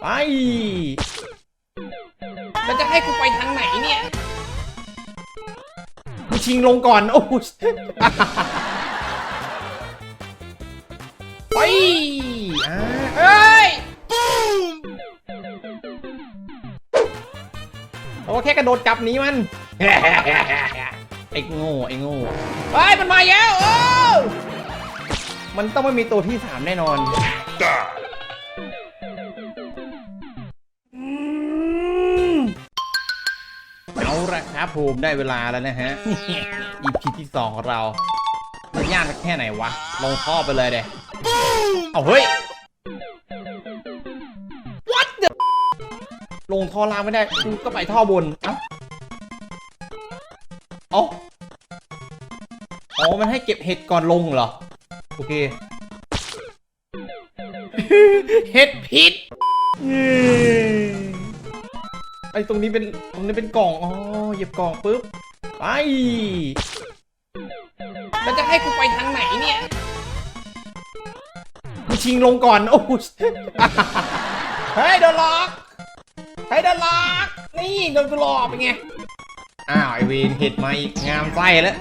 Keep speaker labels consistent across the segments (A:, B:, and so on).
A: ไปแล้วจะให้กูไปทางไหนเนี่ย กูชิงลงก่อน โอ้โหไปอ่าเอ้ยโอ้แค่กระโดดจับหนี้มัน ไอ้โง่ไอ้โง่เฮ้ยมันมาแล้วโอ้มันต้องไม่มีตัวที่สามแน่นอน ครับผมได้เวลาแล้วนะฮะ EP ที่สองของเรามันยากแค่ไหนวะ ลงท่อไปเลยเด้เอาเฮ้ย What the ลงท่อล่างไม่ได้กูก็ไปท่อบนเอ้าเอ้าอ๋อ มันให้เก็บเห็ดก่อนลงเหรอ โอเค เห็ดพิษ ไอ้ตรงนี้เป็นตรงนี้เป็นกล่องอ๋อหยิบกล่องปุ๊บไปแล้วจะให้กูไปทางไหนเนี่ยกูชิงลงก่อนโอ้โหเฮ้ยโดนหลอกเฮ้ยโดนหลอกนี่โดนกูหลอกเป็นไงอ้าวไอเวนเห็ดมาอีกงามไส้แล้ว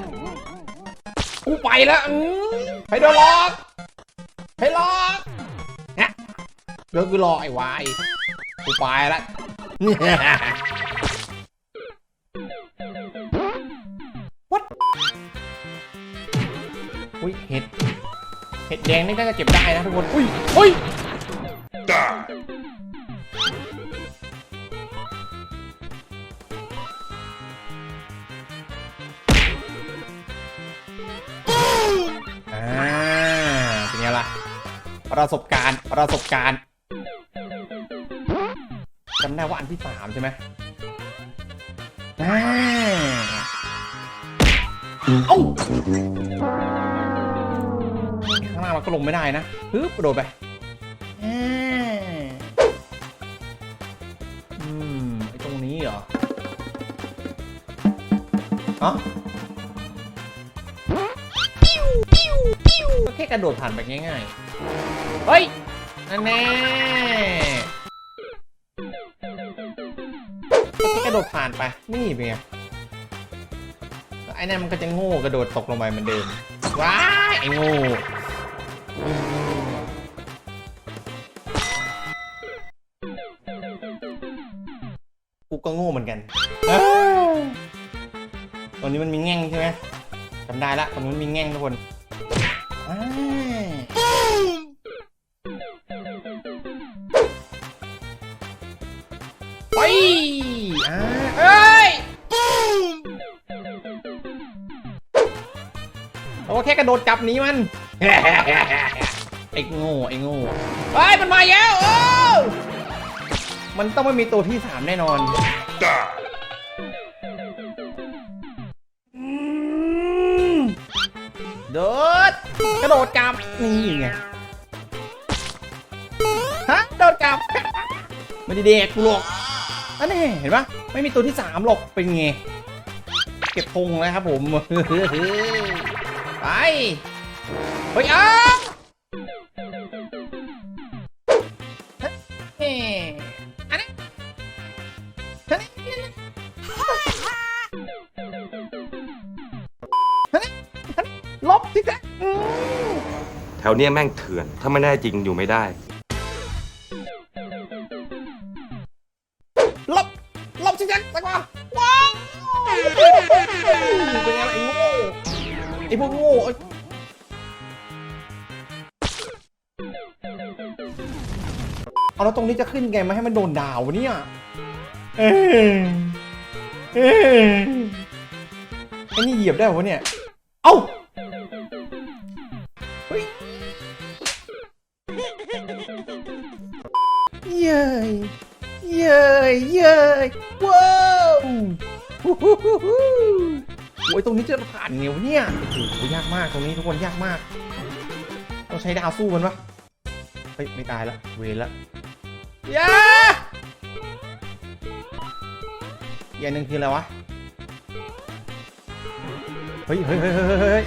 A: กูไปแล้วอืมให้โดนหลอกให้หลอกนะโดนกูหลอกไอ้วายกูไปแล้ว What อุ้ยเห็ด เห็ดแดงนี่น่าจะเจ็บได้นะทุกคน อุ้ยอุ้ยอ่าเป็นไงล่ะ ประสบการณ์ ประสบการณ์ จำได้ว่าอันที่สามใช่ไหมอ่าเอ้าข้างล่างเราก็ลงไม่ได้นะปึ๊บกระโดดไปอ่าอืมไอตรงนี้เหรออ๋อก็แค่กระโดดผ่านไปง่ายๆ เฮ้ยอันแน่ ระโดดผ่านไป นี่เป็นไงไอ้นั่นมันก็จะโง่กระโดดตกลงไปเหมือนเดิม ว้าไอ้โง่ กูก็โง่เหมือนกัน ตรงนี้มันมีแง่งใช่ไหมจำได้ละตรงนี้มันมีแง่งทุกคน กระโดดจับหนี้มัน ไอ้โง่ไอ้โง่เฮ้มันมาแล้วโอ้มันต้องไม่มีตัวที่สามแน่นอนโดดกระโดดจับนี่ไงฮะโดดจับไม่ได้เด็กกูหรอกอันนี้เห็นปะไม่มีตัวที่สามหรอกเป็นไง เก็บธงนะครับผม ไปเฮ้ยอ้าเฮ้อันนี้อันนี้อันนี้อันนี้ลบที่แท้อืม
B: แถวเนี้ยแม่งเถื่อน ถ้าไม่แน่จริงอยู่ไม่ได้
A: อ้พวกโง่เอาแล้วตรงนี้จะขึ้นไงไม่ให้มันโดนดาวเนี่ยเออเออไอ้นี่เหยียบได้ปะเนี่ย เอ้าเฮ้ยเย้ยเย้ยเย้ยว้าว ฮู้ฮู้ฮู้ฮู้โอ้ยตรงนี้จะผ่านไงวะเนี่ยโอ้โหยากมากตรงนี้ทุกคนยากมาก ต้องใช้ดาวสู้มันปะเฮ้ยไม่ตายละเวรละยาอย่างหนึ่งคืออะไรวะเฮ้ยเฮ้ยเฮ้ยเฮ้ยเฮ้ย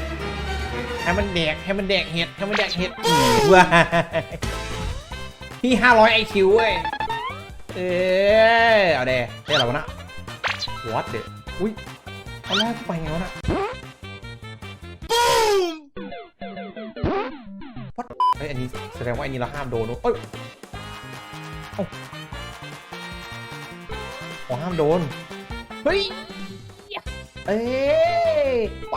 A: ให้มันแดกให้มันแดกเห็ดให้มันแดกเห็ดอืมว้ายพี่ห้าร้อยไอคิวเว้ย เอ๊ะเอาเดเอ๊ะอะไรวะนะ what เดอุ้ย ตอนแรกไปไงวะน่ะ what เอ้ยอันนี้แสดงว่าอันนี้เราห้ามโดนเอ้ยเอ้ห้ามโดน เฮ้ย เอ้ยไป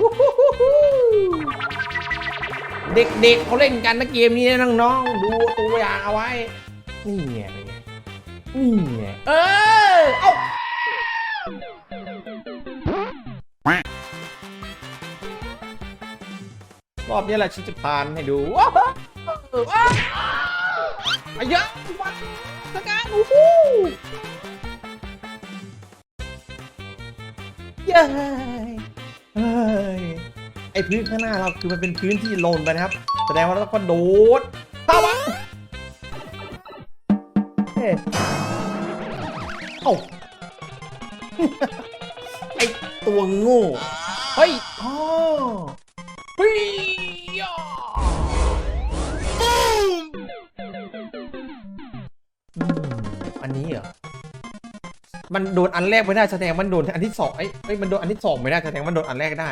A: วู้ฮู้ฮู้เด็กๆเขาเล่นกันนะเกมนี้นะน้องๆ ดูตัวอย่างเอาไว้ นี่ไงนไงนี่ไงเออ เอ้า รอบนี้แหละฉันจะพานให้ดูว้าวว้าวอ้ยอะวัดสกายโอ้โหเย้เฮ้ยไอพื้นข้างหน้าเราคือมันเป็นพื้นที่โลนไปนะครับ แสดงว่าเราก็โดดเข้าวะเฮ้ยเอ้าไอ ตัวโง่ เฮ้ยอ๋อเฮ้ยย่าอืมอันนี้เหรอ มันโดนอันแรกไม่ได้แสดงมันโดนอันที่สองไอ้ไอ้ยมันโดนอันที่สองไม่ได้แสดงมันโดนอันแรกได้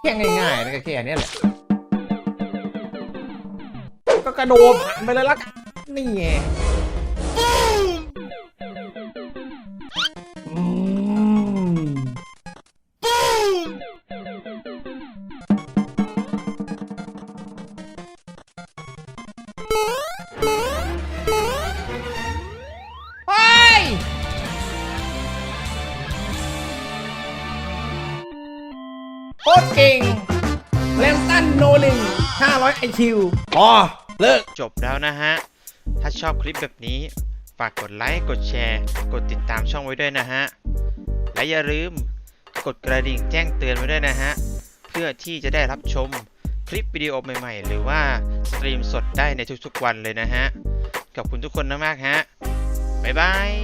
A: แค่ง่ายๆนะก็แค่เนี้ยแหละ ก็กระโดดผ่านไปเลยละกันนี่ไง โคตรเก่งแลมตันโนลิน500 IQ อ๋อเลิก
C: จบแล้วนะฮะ ถ้าชอบคลิปแบบนี้ ฝากกดไลค์ กดแชร์ กดติดตามช่องไว้ด้วยนะฮะ และอย่าลืมกดกระดิ่งแจ้งเตือนไว้ด้วยนะฮะ เพื่อที่จะได้รับชมคลิปวิดีโอใหม่ๆ หรือว่าสตรีมสดได้ในทุกๆวันเลยนะฮะ ขอบคุณทุกคนมากๆฮะ บ๊ายบาย